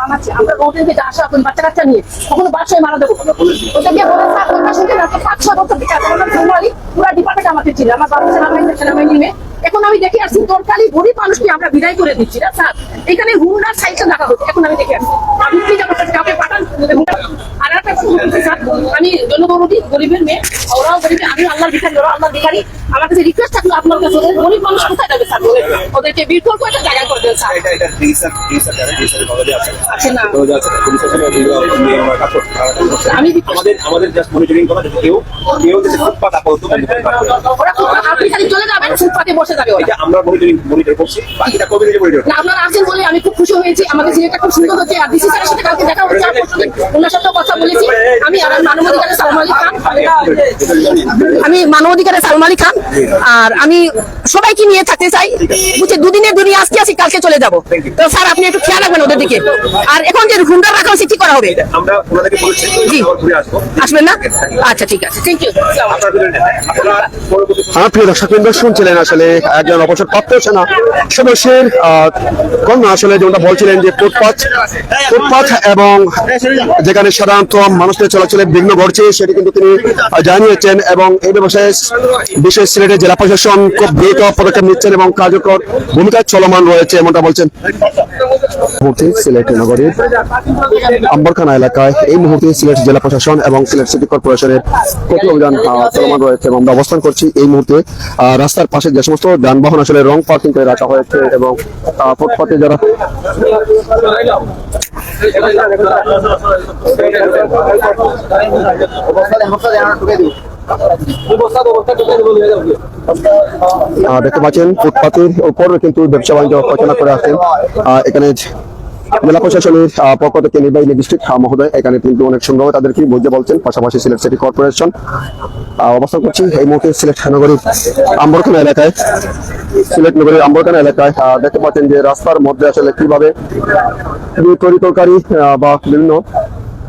আমার আসা এখন বাচ্চা কাচ্চা নিয়ে মারা দেবো আমার বাবা আমি দেখে আসছি দরকারি গরিব মানুষকে আমরা বিদায় করে দিচ্ছি না, স্যার। এখানে হুন্ডার সাইকেল দেখা হচ্ছে এখন আমি দেখে আসছি আমি কি যাব কাউকে পাঠান আর একটা কথা বলছি, স্যার আমি জনগণী গরিবের মেয়ে ওরাও গরিব আমি আল্লাহর ভিখারি ওরা আল্লাহর ভিখারি আমার কাছে রিকোয়েস্ট থাকল আপনার কাছে ওদের গরিব মানুষ কোথায় যাবে স্যার ওদেরকে বিকল্প একটা জায়গা করে দেবে স্যার এটা এটা আমাদের জাস্ট মনিটরিং করা যাতে কেউ কেউ যাতে ফুটপাত আপাতত আপনি খালি চলে যাবেন ফুটপাতে বসে যাবে এটা আমরা মনিটরিং মনিটর করছি বাকিটা কমিউনিটি মনিটর না আপনারা আসছেন বলে আমি খুব খুশি হয়েছি। আমাদের সিলেটটা খুব সুন্দর হচ্ছে আর ডিসি স্যারের সাথে কালকে দেখা হচ্ছে ওনার সাথে কথা বলেছি। আমি আর মানবাধিকারের সালমা আলী খান। আমি মানবাধিকারের সালমা আলী খান। আর আমি সবাইকে নিয়ে থাকতে চাই। বুঝছে দুদিনের দুনিয়া আজকে আসি কালকে চলে যাব। তো স্যার আপনি একটু খেয়াল রাখবেন ওদের দিকে। আর এখন যে হুন্ডার রাখা হয়েছে কি করা হবে? আমরা ওনাদেরকে বলেছি জি। ঘুরে আসব। আসবেন না? আচ্ছা ঠিক আছে। থ্যাংক ইউ আমার প্রিয় দর্শক বৃন্দ শুনছিলেন আসলে একজন অবসরপ্রাপ্ত সেনা সদস্যের কন্যা আসলে যেমনটা বলছিলেন যে ফুটপাথ ফুটপাথ এবং যেখানে সাধারণত মানুষদের চলাচলে বিঘ্ন ঘটছে, সেটি কিন্তু তিনি জানিয়েছেন এবং এই ব্যবসায় বিশেষ সিলেটের জেলা প্রশাসন খুব দ্রুত পদক্ষেপ নিচ্ছেন এবং কার্যকর ভূমিকা চলমান রয়েছে, এমনটা বলছেন। সিলেট নগরীর আম্বরখানা এলাকায় এই মুহূর্তে সিলেট জেলা প্রশাসন এবং সিলেট সিটি কর্পোরেশনের অভিযান চলমান রয়েছে এবং আমরা অবস্থান করছি এই মুহূর্তে। রাস্তার পাশে যে সমস্ত যানবাহন আসলে রং পার্কিং করে রাখা হয়েছে এবং ফুটপাতে যারা দেখতে পাচ্ছেন ফুটপাতের উপর কিন্তু ব্যবসা বাণিজ্য পরিচালনা করে আসছেন। আহ, এখানে জেলা প্রশাসনের পক্ষ থেকে নির্বাহী ম্যাজিস্ট্রেট মহোদয় এখানে কিন্তু অনেক সুন্দরভাবে তাদেরকে বুঝে বলছেন পাশাপাশি সিলেট সিটি কর্পোরেশন অবস্থান করছি এই মুহূর্তে সিলেট নগরীর আম্বরখানা এলাকায় সিলেট নগরীর আম্বরখানা এলাকায় দেখতে পাচ্ছেন যে রাস্তার মধ্যে আসলে কীভাবে তরি বা বিভিন্ন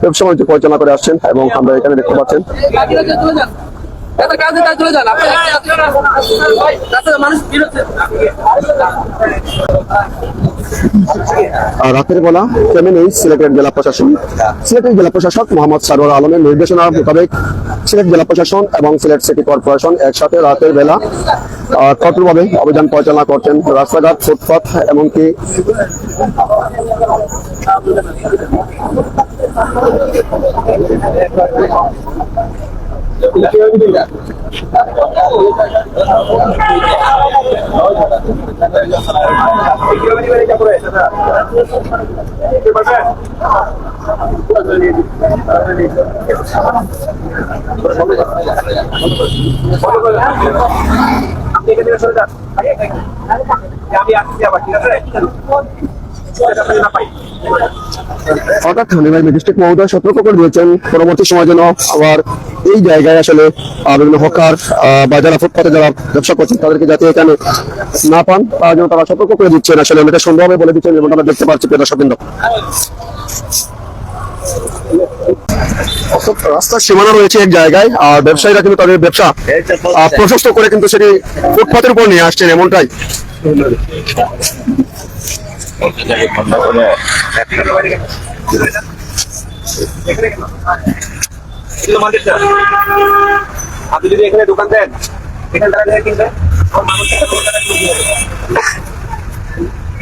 ব্যবসা বাণিজ্য পরিচালনা করে আসছেন এবং আমরা এখানে দেখতে পাচ্ছেন আর রাতের বেলা তেমন এই সিলেটের জেলা প্রশাসন? সিলেটের জেলা প্রশাসক মোহাম্মদ সারোয়ার আলমের নির্দেশনা মোতাবেক সিলেট জেলা প্রশাসন এবং সিলেট সিটি কর্পোরেশন একসাথে রাতের বেলা কঠোরভাবে অভিযান পরিচালনা করছেন। রাস্তাঘাট ফুটপাথ এমনকি আপনি এখান সরে যান আমি আসছি আবার ঠিক আছে অর্থাৎ নির্বাহী ম্যাজিস্ট্রেট মহোদয় সতর্ক করে দিয়েছেন। পরবর্তী সময় যেন আবার এই জায়গায় আসলে বিভিন্ন হকার বা যারা ফুটপাতে যারা ব্যবসা করছেন, তাদেরকে যাতে এখানে না পান, তার জন্য তারা সতর্ক করে দিচ্ছেন। আসলে এটা সুন্দরভাবে বলে দিচ্ছেন এবং আমরা দেখতে পাচ্ছি, প্রিয় দর্শকবৃন্দ রাস্তার সীমানা রয়েছে এক জায়গায়, আর ব্যবসায়ীরা কিন্তু তাদের ব্যবসা প্রশস্ত করে কিন্তু সেটি ফুটপাতের উপর নিয়ে আসছেন, এমনটাই। আপনি যদি এখানে দোকান দেন এখানে দিতে হবে।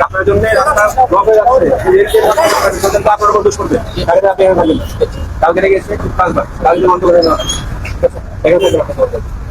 আপনার জন্য রাস্তা আপনার করবে তাহলে আপনি এখানে থাকবেন। কালকে এসে পাঁচবার কালকে বন্ধ করে এখানে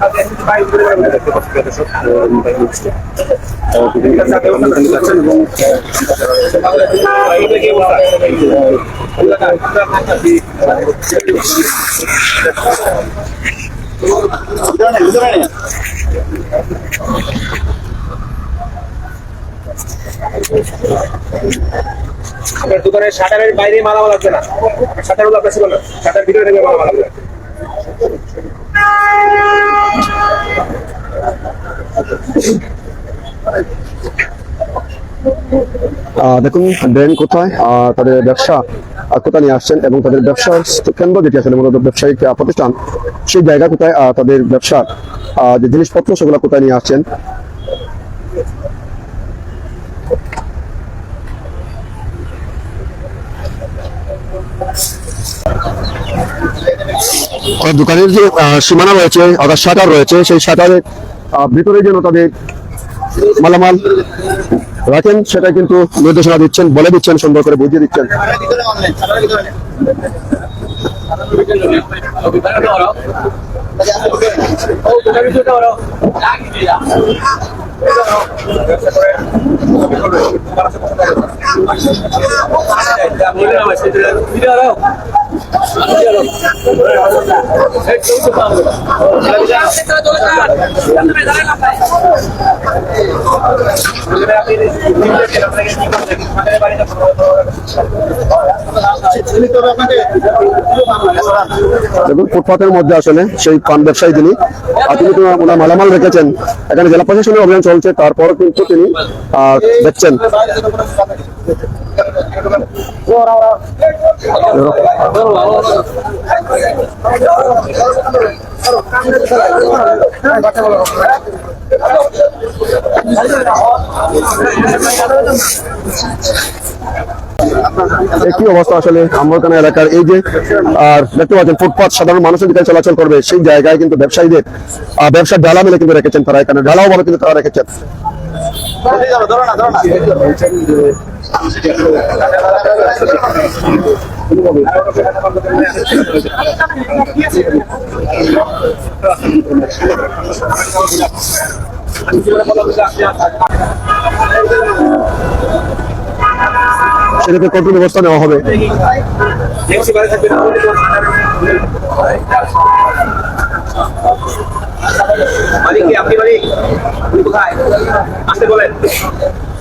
দেখতে আপনার দোকানের শাটারের বাইরে মালামাল আসবে না? শাটার আপনার ছিল না। শাটার ভিতরে থেকে মালামাল আসবে দেখুন ব্যাংক কোথায়? আহ, তাদের ব্যবসা কোথায় নিয়ে আসছেন এবং তাদের ব্যবসার কেন্দ্র যেটি আসলে মূলত ব্যবসায়িক প্রতিষ্ঠান সেই জায়গা কোথায় তাদের ব্যবসার যে জিনিসপত্র সেগুলো কোথায় নিয়ে আসছেন? দোকানের যে সীমানা রয়েছে অর্থাৎ শাটার রয়েছে সেই শাটারের ভিতরে যেন তাদের মালামাল রাখেন সেটা কিন্তু নির্দেশনা দিচ্ছেন বলে দিচ্ছেন সুন্দর করে বুঝিয়ে দিচ্ছেন। দেখুন, ফুটপাতের মধ্যে আসলে সেই পান ব্যবসায়ী তিনি, আর তিনি ওনার মালামাল রেখেছেন। এখানে জেলা প্রশাসনের অভিযান চলছে তারপর কিন্তু তিনি দেখছেন। একই অবস্থা আসলে আমরখানা এলাকার এই যে, আর দেখতে পাচ্ছেন, ফুটপাত সাধারণ মানুষের দিকে চলাচল করবে সেই জায়গায় কিন্তু ব্যবসায়ীদের ব্যবসার ডালা মেলে কিন্তু রেখেছেন তারা এখানে ডালাও ভাবে কিন্তু তারা রেখেছেন। সেটাতে কঠোর ব্যবস্থা নেওয়া হবে। মালিক আপনি মালিক আসতে বলেন।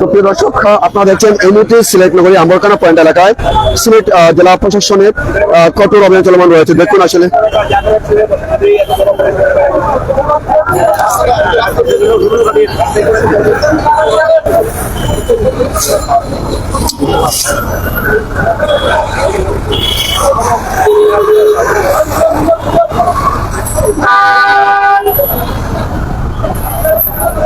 তো প্রিয় দর্শক আপনারা দেখছেন এই মুহূর্তে সিলেট নগরী আম্বরখানা পয়েন্ট এলাকায়। সিলেট জেলা প্রশাসনের কঠোর অভিযান চলমান রয়েছে। দেখুন আসলে।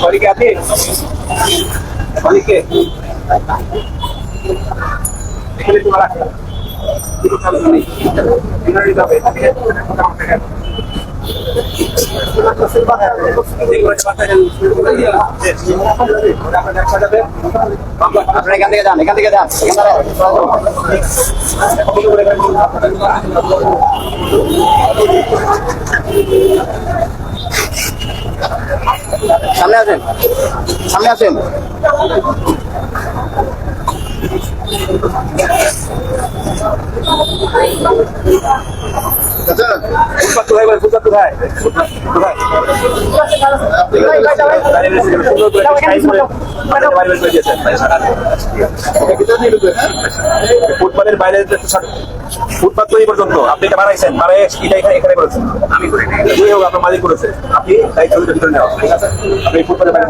মালিক আপনি মালিককে এখানে তোমার রাখা আপনারা এখান থেকে যান এখান থেকে যান সামনে আসেন সামনে আসেন ফুটপাত কোথায় ফুটপাতের বাইরে ফুটপাত তো এই পর্যন্ত আপনি এটা বানাইছেন বানাই এটা এখানে এখানে করেছেন আমি করি যেই হোক আপনার মালিক করেছে আপনি তাই ছবিটা ভিতরে নেওয়া আপনি ফুটপাতের বাইরে